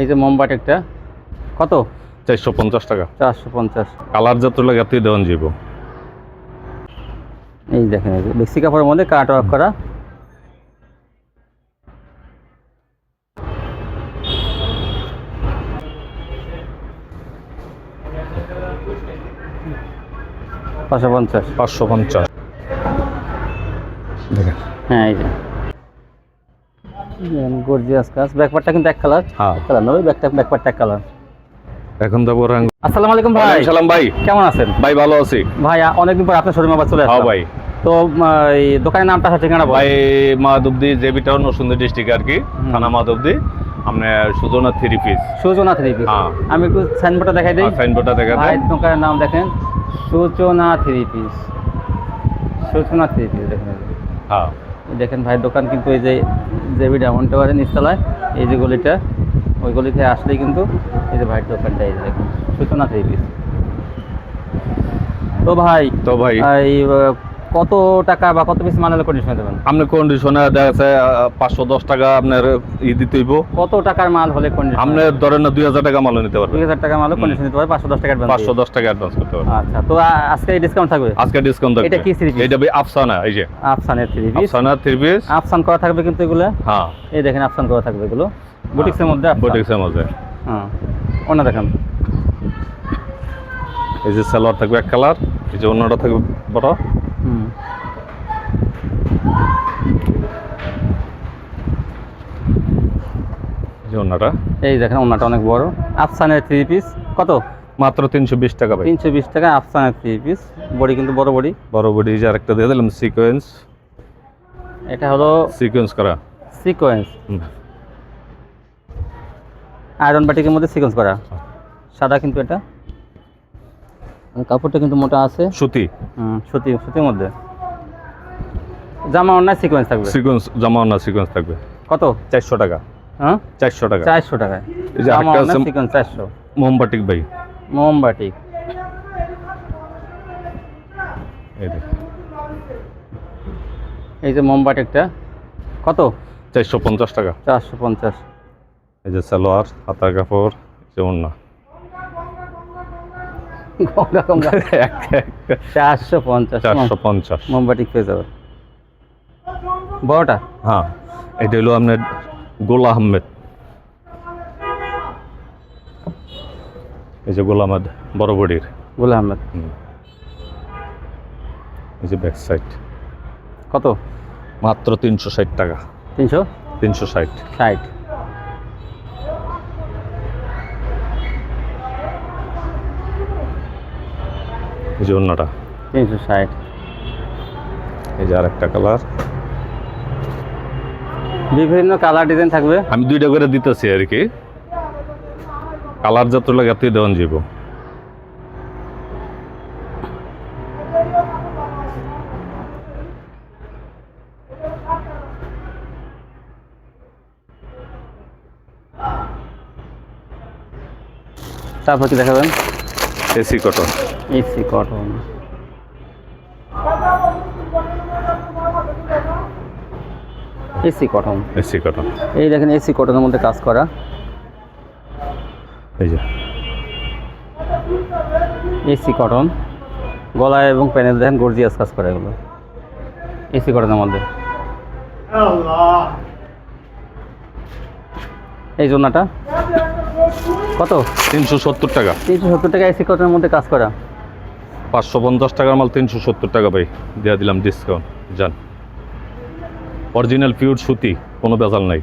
এই যে মোমবাট একটা কত? চারশো পঞ্চাশ টাকা। চারশো পঞ্চাশ। কালার যত লাগে তুই দেওয়ান যাব এই দেখেন এই যে বেক্সি কাপড়ের মধ্যে কাট ওয়ার্ক করা। পাঁচশো পঞ্চাশ। পাঁচশো পঞ্চাশ। দেখেন। হ্যাঁ এই যে। গর্জিয়াস কাজ। ব্যাকপারটা কিন্তু এক কালার হ্যাঁ। কালার নয় ব্যাকটা ব্যাকপারটা এক কালার এখন দেবো রঙ আসসালামু আলাইকুম ভাই। সালাম ভাই। কেমন আছেন? ভাই ভালো আছি। ভাই অনেকদিন পর আপনার শোরুমে আবার চলে হ্যাঁ আসলাম ভাই। তো এই দোকানের নামটা ঠিকানা ভাই Madhabdi JB town Narsingdi district আর কি থানা মাধবদি। আপনার Sujana three piece. Suchona three piece. হ্যাঁ। আমি একটু সাইনবোর্ডটা দেখাই দিই। সাইনবোর্ডটা দেখা ভাই দোকানের নাম দেখেন। Suchona three piece. Suchona three piece দেখেন। হ্যাঁ। দেখেন ভাইয়ের দোকান কিন্তু এই যে জেবি ডায়মন্ড পারে নিচতলায় এই যে গলিটা ওই গলিতে আসলেই কিন্তু এই যে ভাইয়ের দোকানটা এই যে দেখুন সূচনা থ্রি পিস। তো ভাই তো ভাই কত টাকা বা কত পিস মানালে কন্ডিশনে দেবেন আপনি কন্ডিশনে দেখা যাচ্ছে পাঁচশো দশ টাকা আপনার ই দিতে হইব। কত টাকার মাল হলে কন্ডিশন আপনি ধরেন না দুই হাজার টাকা মালও নিতে দুই পারবেন হাজার টাকা মালও কন্ডিশন দিতে পারে পাঁচশো দশ টাকা অ্যাডভান্স পাঁচশো দশ টাকা অ্যাডভান্স করতে পারবেন। আচ্ছা তো আজকে ডিসকাউন্ট থাকবে? আজকে ডিসকাউন্ট এটা কি three piece? এটা ভাই আফসানা এই যে। আফসানের three piece Afsana three piece আফসান করা থাকবে কিন্তু এগুলো? হ্যাঁ। এই দেখেন আফসান করা থাকবে এগুলো। বুটিক্সের মধ্যে। বুটিক্সের মধ্যে। হ্যাঁ। অন্য দেখেন। এই যে সালোয়ার থাকবে এক কালার এই যে অন্যটা থাকবে বড়। হুম। এই এই দেখেন অন্যটা অনেক বড়। আফসানের থ্রি পিস কত? মাত্র তিনশো বিশ টাকা তিনশো বিশ টাকা আফসানের থ্রি পিস বডি কিন্তু বড় বডি। বড় বডি যে আরেকটা দিয়ে দিলাম সিকোয়েন্স এটা হলো সিকোয়েন্স করা। সিকোয়েন্স আয়রন বাটিকের মধ্যে সিকোয়েন্স করা। সাদা কিন্তু এটা। কাপড়টা কিন্তু মোটা আছে। সুতি? সুতি সুতির মধ্যে। জামা অন্যায় সিকোয়েন্স থাকবে। সিকোয়েন্স জামা না সিকোয়েন্স থাকবে। কত? চারশো টাকা। হ্যাঁ? চারশো টাকা। চারশো টাকায় যে জামা অন্যায় সিকোয়েন্স চারশো। মোমবাটিক ভাই। মোমবাটিক এই দেখ এই যে মোমবাটিকটা কত? চারশো পঞ্চাশ টাকা। চারশো পঞ্চাশ। এই যে সালোয়ার হাতার কাপড় যেমন না গঙ্গা গঙ্গা চারশো পঞ্চাশ চারশো পঞ্চাশ। মোমবাটিক পেয়ে যাবে। বড়টা? হ্যাঁ এটা হলো আপনার গোল আহমেদ। এই যে গোল আহমেদ বড় বডির। গুল আহমেদ। এই যে ব্যাক সাইড কত? মাত্র তিনশো ষাট টাকা। তিনশো? তিনশো ষাট। ষাট। এই যে অন্যটা তিনশো ষাট। এই যে আরেকটা কালার বিভিন্ন কালার ডিজাইন থাকবে। আমি দুইটা করে দিতেছি আর কি। কালার যত লাগে তুই দেওয়ান যাব তারপর কি দেখাবেন? AC cotton. AC cotton. AC cotton. AC cotton. এই দেখেন এসি কটনের মধ্যে কাজ করা। এই যে। AC cotton. গলায় এবং প্যানেল দেখেন গর্জিয়াস কাজ করা এগুলো। এসি কটনের মধ্যে। এই জন্যটা। কত? তিনশো সত্তর টাকা। তিনশো সত্তর টাকা এসি কটনের মধ্যে কাজ করা। পাঁচশো পঞ্চাশ টাকার মাল তিনশো সত্তর টাকা ভাই। দিয়ে দিলাম ডিসকাউন্ট যান। অরিজিনাল পিওর সুতি কোনো বেজাল নাই।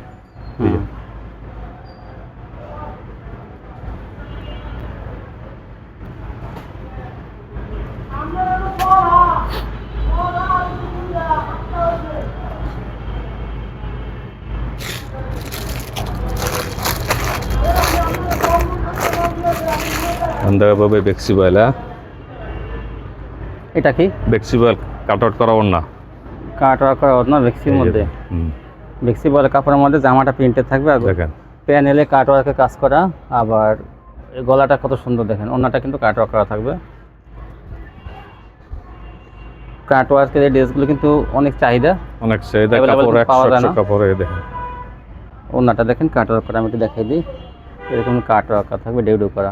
এই যে। পাবে হ্যাঁ এটা কি? কাট আউট করা কাট ওয়ার্ক করা না ভেক্সির মধ্যে? কাপড়ের মধ্যে জামাটা প্রিন্টেড থাকবে আর দেখেন। প্যানেলে কাট ওয়ার্কে কাজ করা আবার গলাটা কত সুন্দর দেখেন অন্যটা কিন্তু কাট ওয়ার্ক করা থাকবে। কাট ওয়ার্কের এই ড্রেসগুলো কিন্তু অনেক চাহিদা। অনেক চাহিদা কাপড় পাওয়া যায় না। কাপড় দেখেন। অন্যটা দেখেন কাট ওয়ার্ক করা আমি একটু দেখাই দিই। এরকম কাট রাখা থাকবে ডেউডু করা।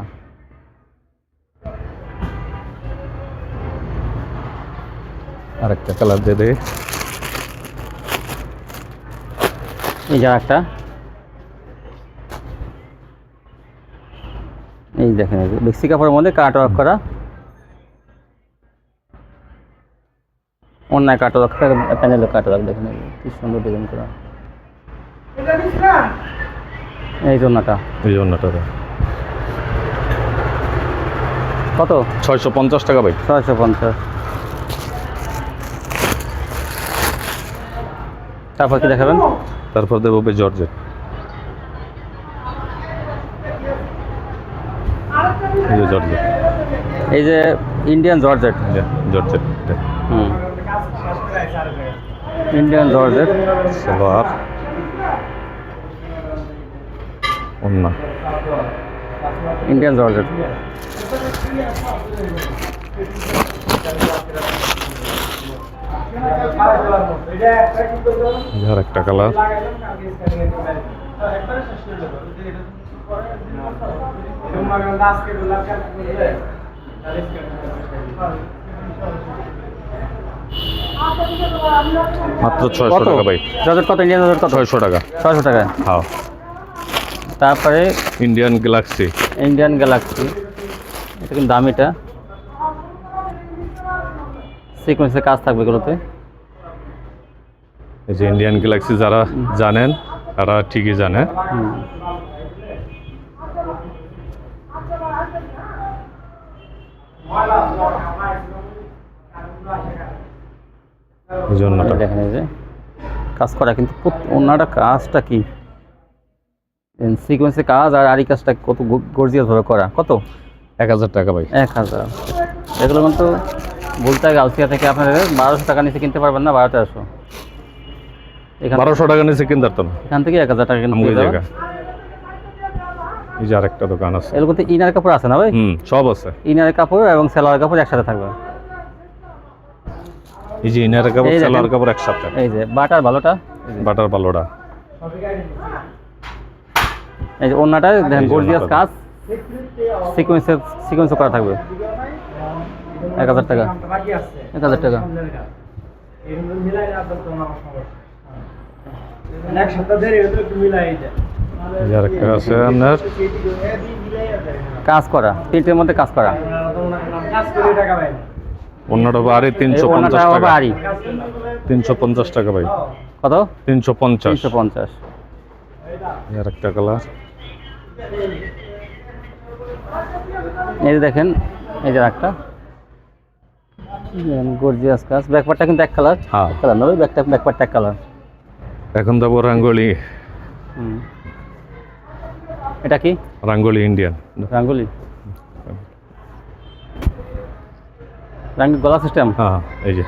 আরেকটা কালার দিয়ে দে। এই যে একটা এই দেখেন বেক্সি কাপড়ের মধ্যে কাট ওয়ার্ক করা। অন্যায় কাট ওয়ার্ক প্যানেলে কাট ওয়ার্ক দেখেন কি সুন্দর ডিজাইন করা। এই জন্যটা এই জন্যটা কত? ছয়শো পঞ্চাশ টাকা ভাই। ছয়শো পঞ্চাশ। তারপর কি দেখাবেন। তারপর দেবো জর্জেট। এই যে জর্জেট। এই যে ইন্ডিয়ান জর্জেট। জর্জেট হুম। Indian georgette. সালোয়ার। অন্য ইন্ডিয়ান জর্জেট। আর একটা কালার মাত্র ছয়শো টাকা ভাই। জর্জেট কত ইন্ডিয়ান কত? ছয়শো টাকা। ছয়শো টাকা। হ্যাঁ। তারপরে ইন্ডিয়ান গ্যালাক্সি ইন্ডিয়ান গ্যালাক্সি এটা কিন্তু দামিটা সিকোয়েন্সের কাজ থাকবে এগুলোতে? এই যে ইন্ডিয়ান গ্যালাক্সি যারা জানেন তারা ঠিকই জানে। দেখেন এই যে কাজ করা কিন্তু ওনাটা কাজটা কি? সিকোয়েন্সের কাজ আর আরি কাজটা কত গর্জিয়াস ভাবে করা। কত? এক হাজার টাকা ভাই। এক হাজার। এগুলো কিন্তু বলতে গাউসিয়া থেকে আপনাদের বারোশো টাকা নিচে কিনতে পারবেন না বারো তেরোশো এখান বারোশো টাকা নিচে কিনতে পারতাম। এখান থেকে এক হাজার টাকা কিনতে এই যে আরেকটা দোকান আছে। এগুলোতে ইনার কাপড় আছে না ভাই? হুম সব আছে। ইনার কাপড় এবং সেলোয়ার কাপড় একসাথে থাকবে। এই যে ইনার কাপড়। সালোয়ার কাপড় একসাথে। এই যে বাটার ভালোটা বাটার ভালোটা এই যে ওনাটা দেখেন গর্জিয়াস কাজ। সিকোয়েন্সে সিকোয়েন্স করা থাকবে। এক হাজার টাকা। এক হাজার টাকা। একটু কাজ করা তিনটের মধ্যে কাজ করা। অন্যটা এই তিনশো পঞ্চাশ টাকা। আরি তিনশো পঞ্চাশ টাকা ভাই। কত? তিনশো পঞ্চাশ। তিনশো পঞ্চাশ। এই আরেকটা কালার এই যে দেখেন এই যে একটা গর্জিয়াস কাজ ব্যাকপারটা কিন্তু এক কালার হ্যাঁ। কালার নবে ব্যাকটা ব্যাকপারটা এক কালার এখন দেবো রাঙ্গলি। এটা কি? রাঙ্গলি ইন্ডিয়ান রাঙ্গুলি। রাঙ্গি গলা সিস্টেম হ্যাঁ এই যে।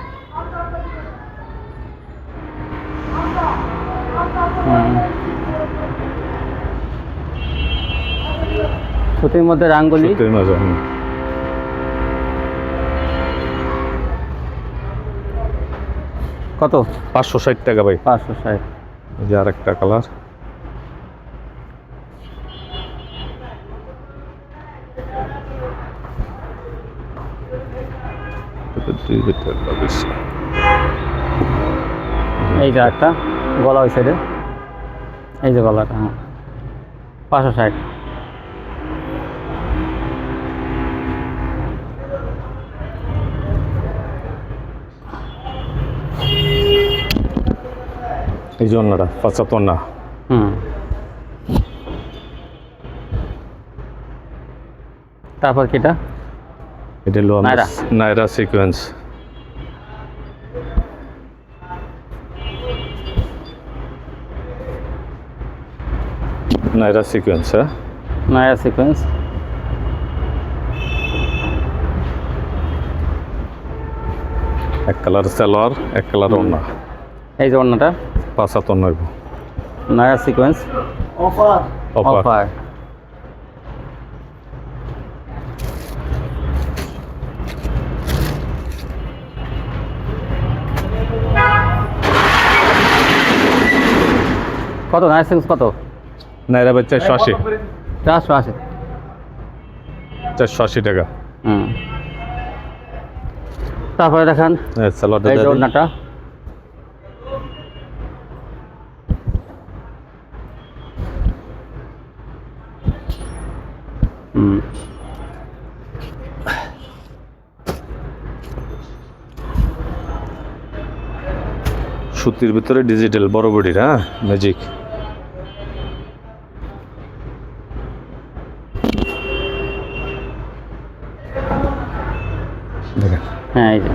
সুতির মধ্যে রাঙ্গুলি। সত্যি মজা কত? পাঁচশো ষাট টাকা ভাই। পাঁচশো ষাট। এই যে আরেকটা কালার। এই যে একটা গলা ওই সাইডে এই যে গলাটা হ্যাঁ। পাঁচশো ষাট। যে অন্যটা পশ্চাৎ অন্যা হুম। তারপর কিটা? এটা হলো নাইরা। সিকোয়েন্স নাইরা সিকোয়েন্স হ্যাঁ? নাইরা সিকোয়েন্স এক কালার সালোয়ার এক কালার ওড়না এই যে 95 নয়া সিকোয়েন্স অফার। অফার। কত? নাইস সিকোয়েন্স কত? নাইরা ভাই চারশো আশি। চারশো আশি। চারশো আশি টাকা। হুম। তারপরে দেখান। হ্যাঁ, সালোয়ারটা সুতির ভিতরে ডিজিটাল বড় বডির হ্যাঁ? ম্যাজিক হ্যাঁ এই যে।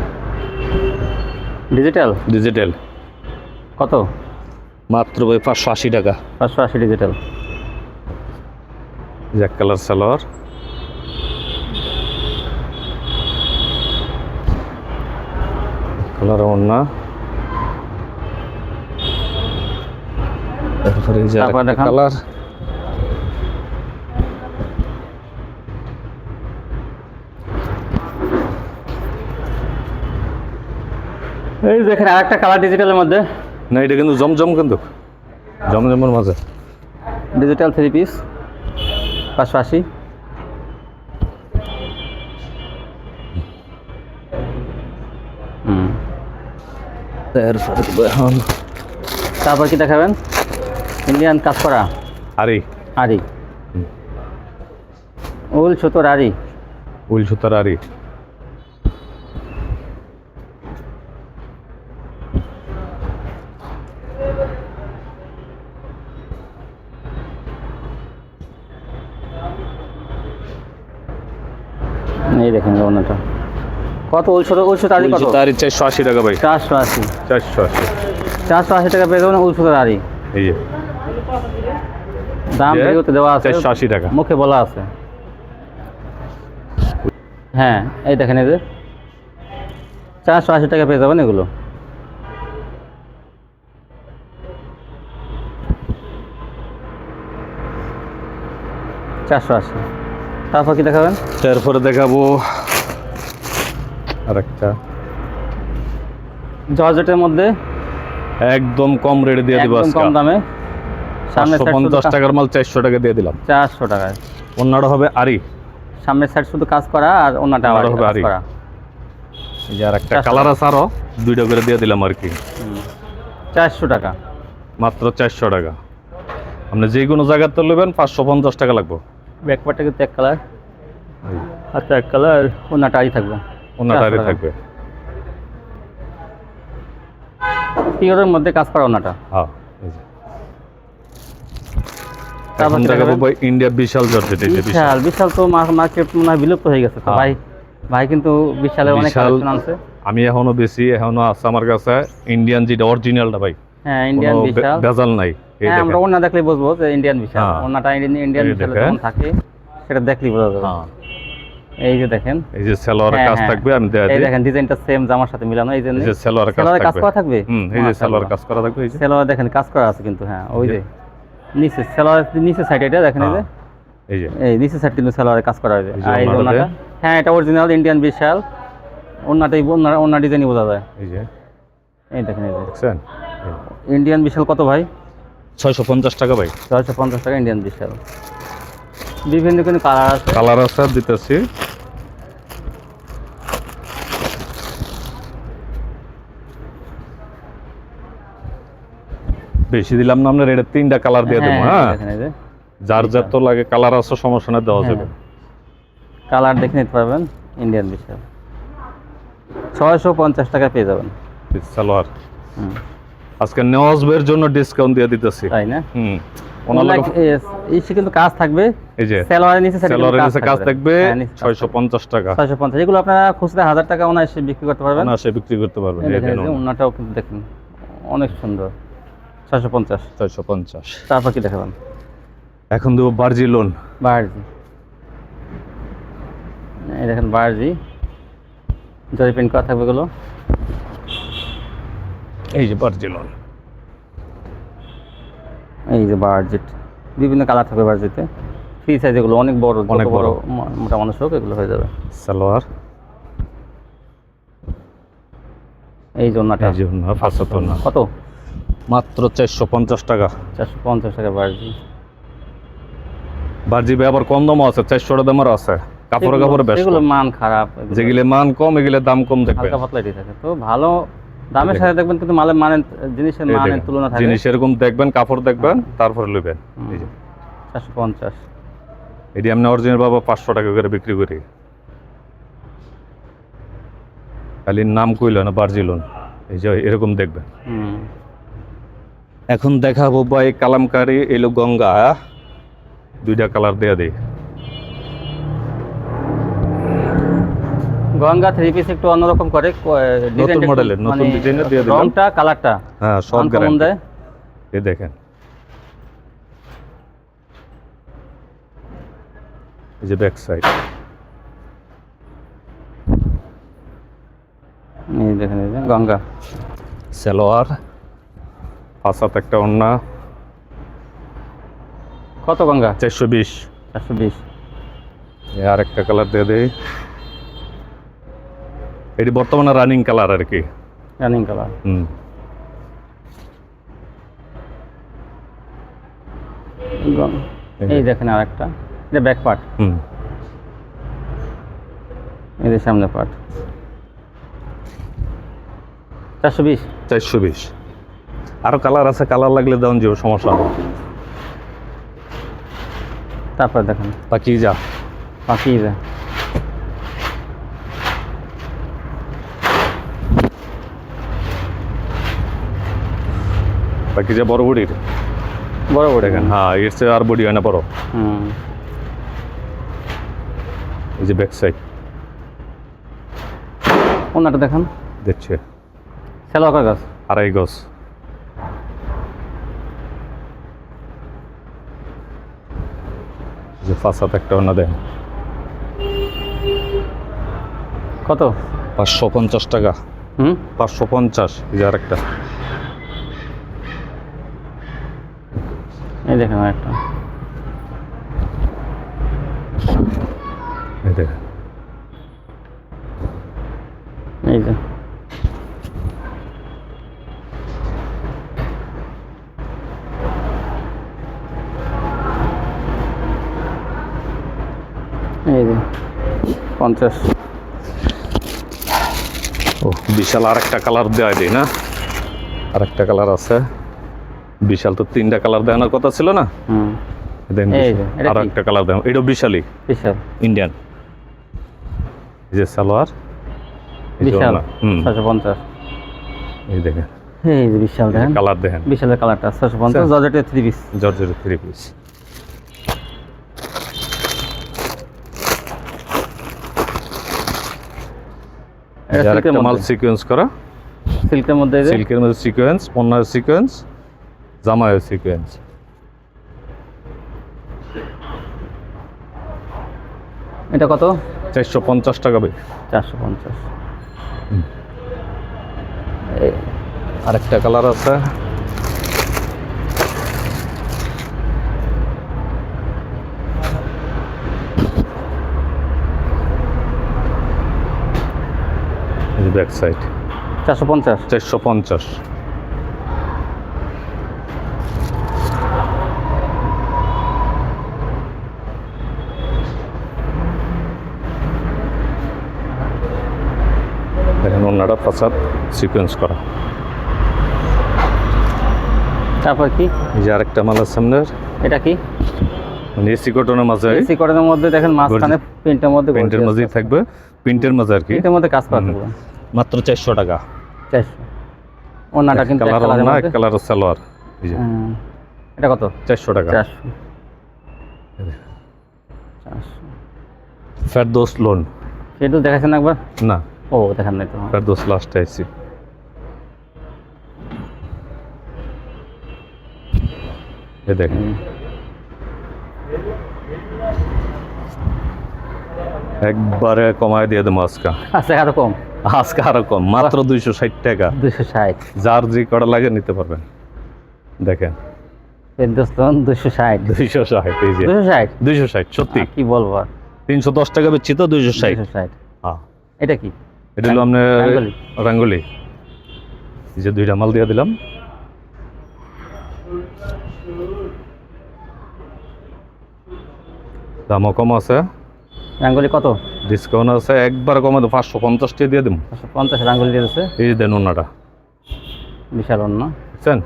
ডিজিটাল ডিজিটাল কত? মাত্র ভাই পাঁচশো আশি টাকা। পাঁচশো আশি ডিজিটাল জ্যাক কালার সালোয়ার কালার ওড়না তারপরে এই যে আরেকটা। কালার এই দেখেন আর একটা কালার ডিজিটালের মধ্যে। না এটা কিন্তু জমজম কিন্তু। জমজমের মাঝে। ডিজিটাল থ্রি পিস পাঁচশো আশি তারপর কি দেখাবেন? ইন্ডিয়ান কাজ করা? আরে। আরি। উল সুতোর আরি। উল সুতার আরি। এই দেখেন ওনাটা। কত উল সুতো উল আরি কত? চারশো আশি টাকা ভাই। চারশো আশি। চারশো আশি। চারশো আশি টাকা পেয়ে যাবেন উল সুতোর আরি। এই যে। দাম ভিডিওতে দেওয়া আছে চারশো আশি টাকা। মুখে বলা আছে। হ্যাঁ এই দেখেন এই যে। চারশো আশি টাকা পেয়ে যাবেন এগুলো। চারশো আশি। তারপর কি দেখাবেন? তারপরে দেখাবো আরেকটা। জর্জেটের মধ্যে একদম কম রেটে দিয়ে দিব কম দামে। পঞ্চাশ টাকার মাল চারশো টাকা দিয়ে দিলাম। চারশো টাকায়। অন্যটা হবে আরি। সামনের সাইড শুধু কাজ করা আর অন্যটা আবার হবে আরি। করা। আর একটা কালার আছে আরও দুইটা করে দিয়ে দিলাম আর কি। চারশো টাকা। মাত্র চারশো টাকা। আপনি যে কোনো জায়গাতে নেবেন পাঁচশো পঞ্চাশ টাকা লাগবে। ব্যাকপার্টটা কিন্তু এক কালার আচ্ছা এক কালার অন্যটা আরি থাকবে। অন্যটা আরি থাকবে। পিওরের মধ্যে কাজ করা ওনাটা হ্যাঁ। এখন কি দেখাবো ভাই ইন্ডিয়া বিশাল জর্জেট এই বিশাল। বিশাল বিশাল তো মার্কেট মনে হয় বিলুপ্ত হয়ে গেছে তো। হ্যাঁ। ভাই ভাই কিন্তু বিশালের অনেক কালেকশন আনছে। আমি এখনও বেশি এখনও আছে আমার কাছে ইন্ডিয়ান যেটা অরিজিনালটা ভাই। হ্যাঁ ইন্ডিয়ান বিশাল। ভেজাল নাই হ্যাঁ আমরা ওনা দেখলেই বুঝব যে ইন্ডিয়ান বিশাল। হ্যাঁ। ওনাটা ইন্ডিয়ান বিশাল। যেমন থাকে সেটা দেখলেই বোঝা যাবে। হ্যাঁ। এই যে দেখেন। এই যে সেলোয়ার হ্যাঁ, কাজ হ্যাঁ। থাকবে আমি দেয়া এই দিই। দেখেন ডিজাইনটা সেম জামার সাথে মিলানো এই যে সেলোয়ার কাজ থাকবে। করা থাকবে? হুম এই যে সেলোয়ার কাজ করা থাকবে এই যে। সেলোয়ার দেখেন কাজ করা আছে কিন্তু হ্যাঁ ওই যে। নিচে সেলোয়ার নিচে সাইড এটা দেখেন এই যে। হ্যাঁ, এই যে। এই নিচে সাইড কিন্তু সেলোয়ারে কাজ করা হয়েছে। আর এই যে ওনাটা। হ্যাঁ এটা অরিজিনাল ইন্ডিয়ান বিশাল। ওনাটাই ওনা ওনা ডিজাইনই বোঝা যায়। এই যে। এই দেখেন এই দেখছেন? ইন্ডিয়ান বিশাল কত ভাই? ছয়শো পঞ্চাশ টাকা ভাই। ছয়শো পঞ্চাশ টাকা ইন্ডিয়ান বিশাল। বিভিন্ন কিন্তু কালার আছে। কালার আছে দিতেছি। বেশি দিলাম না আপনার এটা তিনটা কালার দিয়ে দেবো হ্যাঁ? দেখেন এই যে। যার যার তো লাগে কালার আছে সমস্যা না দেওয়া যাবে। কালার দেখে নিতে পারবেন ইন্ডিয়ান বিশাল ছয়শো পঞ্চাশ টাকা পেয়ে যাবেন। সালোয়ার। আজকে নেওয়াজবের জন্য ডিসকাউন্ট দিয়ে দিতেছি। তাই না? হুম। ইসে কিন্তু কাজ থাকবে। এই যে সেলোয়ারের নিচে সেলোয়ারের কাজ থাকবে। হ্যাঁ, নিচে কাজ ছয়শো পঞ্চাশ টাকা। ছয়শো পঞ্চাশ এগুলো আপনারা খুচরা টাকা এসে বিক্রি করতে পারবেন। অনায়াসে বিক্রি করতে পারবেন এই দেখেন ওনাটাও কিন্তু দেখুন অনেক সুন্দর। ছয়শো পঞ্চাশ। ছয়শো পঞ্চাশ। তারপর কি দেখাবেন? এখন দেবো বার্জি লোন বার্জি। এই দেখেন বার্জি। জরি প্রিন্ট করা থাকবে এগুলো। এই যে বার্জি লোন এই যে বার্জেট বিভিন্ন কালার থাকবে বার্জিতে। ফ্রি সাইজ এগুলো অনেক বড় অনেক বড়। মোটা মানুষ হোক এগুলো হয়ে যাবে। সালোয়ার। এই না কত? মাত্র চারশো পঞ্চাশ টাকা। চারশো পঞ্চাশ টাকা বার্জি। বারজিবে আবার কম দামও আছে চারশো টাকা দামেরও আছে। কাপড়ে কাপড়ে বেশ এগুলো মান খারাপ যেগুলো মান কম এগুলো দাম কম দেখবে। হালকা পাতলাটি থাকে। তো ভালো দামের সাথে দেখবেন কিন্তু মালের মানের জিনিসের মানের তুলনা থাকে। জিনিস এরকম দেখবেন কাপড় দেখবেন তারপরে নেবেন এই যে। চারশো পঞ্চাশ। এটি আমি অরিজিনাল বাবা পাঁচশো টাকা করে বিক্রি করি। খালি নাম কইল না বার্জি লোন এই যে এরকম দেখবেন। হুম। এখন দেখাবো ভাই কালামকারি এলো গঙ্গা। দুইটা কালার দেয়া দেই গঙ্গা থ্রি পিস একটু অন্যরকম করে একটু মডেলের, নতুন মানে ডিজাইনের দিয়ে দিলাম। রংটা কালারটা হ্যাঁ সব গ্যারান্টি দেয়। এই দেখেন। এই যে ব্যাক সাইড এই দেখেন এই যে গঙ্গা। সালোয়ার। পাঁচাত একটা অন্যা কত গঙ্গা? চারশো বিশ। চারশো বিশ। আর একটা কালার দিয়ে দেই। এটি বর্তমানে রানিং কালার আর কি। রানিং কালার হুম। এই দেখেন আর একটা এটা ব্যাক পার্ট হুম। এই সামনে পার্ট চারশো বিশ। চারশো বিশ। আরও কালার আছে কালার লাগলে দেওয়ান যাবে সমস্যা হবে তারপর দেখেন। যা। যা। বাকি যা বড় বড়ির? বড় বড় দেখেন হ্যাঁ এর চেয়ে আর বডি হয় না বড়। হুম। এই যে ব্যাক সাইড ওনাটা দেখেন। দেখছে। সেলোয়ার গাছ আড়াই গজ। যে ফাঁসাত একটা অন্য দেন। কত? পাঁচশো পঞ্চাশ টাকা। হুম? পাঁচশো পঞ্চাশ যে আরেকটা। এই দেখেন একটা এই দেখেন। এই যে। এই যে পঞ্চাশ। ও বিশাল আরেকটা কালার দেওয়া দিই না? আরেকটা কালার আছে। বিশাল তো তিনটা কালার দেওয়ানোর কথা ছিল না? এটা আর একটা কালার দেন এটাও বিশালই। বিশাল। ইন্ডিয়ান এই যে সালোয়ার বিশাল। ছশো পঞ্চাশ। এই দেখেন। এই যে বিশাল দেখেন। কালার দেখেন। বিশালের কালারটা ছশো পঞ্চাশ আচ্ছা। জর্জেটের থ্রি পিস জর্জের থ্রি পিস এটা মাল সিকোয়েন্স করা। সিল্কের মধ্যে সিল্কের মধ্যে সিকোয়েন্স অন্যায় সিকোয়েন্স জামায়ের সিকোয়েন্স এটা কত? চারশো পঞ্চাশ টাকা বে চারশো পঞ্চাশ। আরেকটা কালার আছে। ব্যাক সাইড চারশো পঞ্চাশ। চারশো পঞ্চাশ। দেখেন ফাসাদ সিকোয়েন্স করা। তারপর কি? এই যে আরেকটা মালার সামনের। এটা কি? মানে এসি কটনের মাঝে এসি কটনের মধ্যে দেখেন মাঝখানে প্রিন্টের মধ্যে প্রিন্টের মাঝেই থাকবে প্রিন্টের মাঝে আর কি। প্রিন্টের মধ্যে কাজ করা মাত্র চারশো টাকা। চারশো। ওনাটা কিন্তু কালার কালারের না কালার সালোয়ার। এই যে। হুম। এটা কত? চারশো টাকা। চারশো। চারশো। ফেরদোস লোন সেটু দেখাচ্ছেন একবার? না। ও দেখান নাই তো। ফেরদোস লাস্টে আইসি এ দেখেন। একবারে কমায় দিয়ে দেবো আজকে। আচ্ছা আরও কম? আজকে আরও কম মাত্র দুইশো ষাট টাকা। দুশো ষাট। যার যে কটা লাগে নিতে পারবেন। দেখেন। দুশো ষাট। দুইশো ষাট দুইশো ষাট? সত্যি। কি বলব তিনশো দশ টাকা বেচছি তো দুইশো ষাট। ষাট। হ্যাঁ। এটা কি? এটা হলো আপনার। রাঙ্গুলি। যে দুইটা মাল দিয়ে দিলাম। দামও কম আছে। রাঙ্গুলি কত? ডিসকাউন্ট আছে একবার কমে তো পাঁচশো পঞ্চাশ টাকা দিয়ে দিম। পাঁচশো পঞ্চাশ রাঙ্গুলি দিয়েছে এই দেন ওনাটা। বিশাল অন্য। বুঝছেন?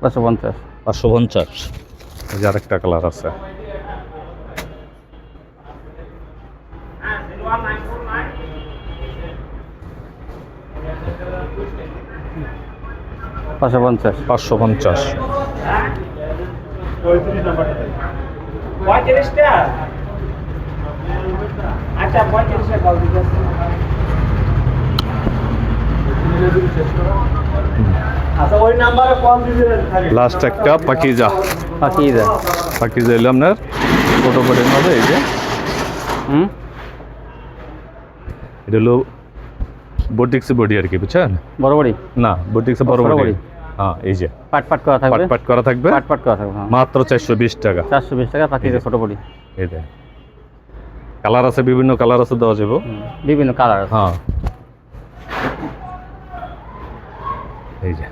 পাঁচশো পঞ্চাশ। পাঁচশো পঞ্চাশ। এই যে আরেকটা কালার আছে। পাঁচশো পঞ্চাশ। পাঁচশো পঞ্চাশ। পঁয়ত্রিশ নাম্বারটা দেন পঁয়ত্রিশটা কল দিতে আচ্ছা ওই নাম্বারে কল দিতে লাস্ট একটা পাকিজা বাকি যায় পাকিজা এলো আপনার ছোটো করে হবে এই যে। হুম? এটা হলো বোটিক্সে বডি আর কি বুঝছেন? বড় বড়ি না বোটিক্সে বড় বড়। হ্যাঁ এই যে। পাট পাট করা থাকবে? পাট পাট করা থাকবে? পাট পাট করা থাকবে হ্যাঁ। মাত্র চারশো বিশ টাকা। চারশো বিশ টাকা পাখি ছোট বড়ি এই দেখ কালার আছে বিভিন্ন কালার আছে দেওয়া যাব। বিভিন্ন কালার হ্যাঁ। এই যে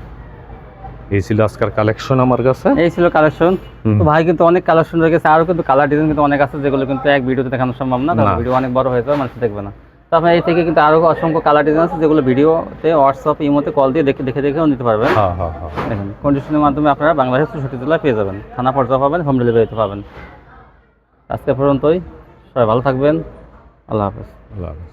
এই ছিল আজকের কালেকশন আমার কাছে। এই ছিল কালেকশন তো ভাই কিন্তু অনেক কালেকশন রয়ে গেছে আরও কিন্তু কালার ডিজাইন কিন্তু অনেক আছে যেগুলো কিন্তু এক ভিডিওতে দেখানো সম্ভব না। ভিডিও অনেক বড় হয়ে যাবে মানুষ দেখবে না। তো আপনার এই থেকে কিন্তু আরও অসংখ্য কালার ডিজাইন আছে যেগুলো ভিডিওতে হোয়াটসঅ্যাপ ইমোতে কল দিয়ে দেখে দেখে দেখেও নিতে পারবেন। হ্যাঁ হ্যাঁ হ্যাঁ। দেখুন কন্ডিশনের মাধ্যমে আপনারা বাংলাদেশ চৌষট্টি জেলায় পেয়ে যাবেন। থানা পর্যায়ে পাবেন হোম ডেলিভারিতে পাবেন। আজকে পর্যন্তই। সবাই ভালো থাকবেন আল্লাহ হাফেজ আল্লাহ হাফেজ।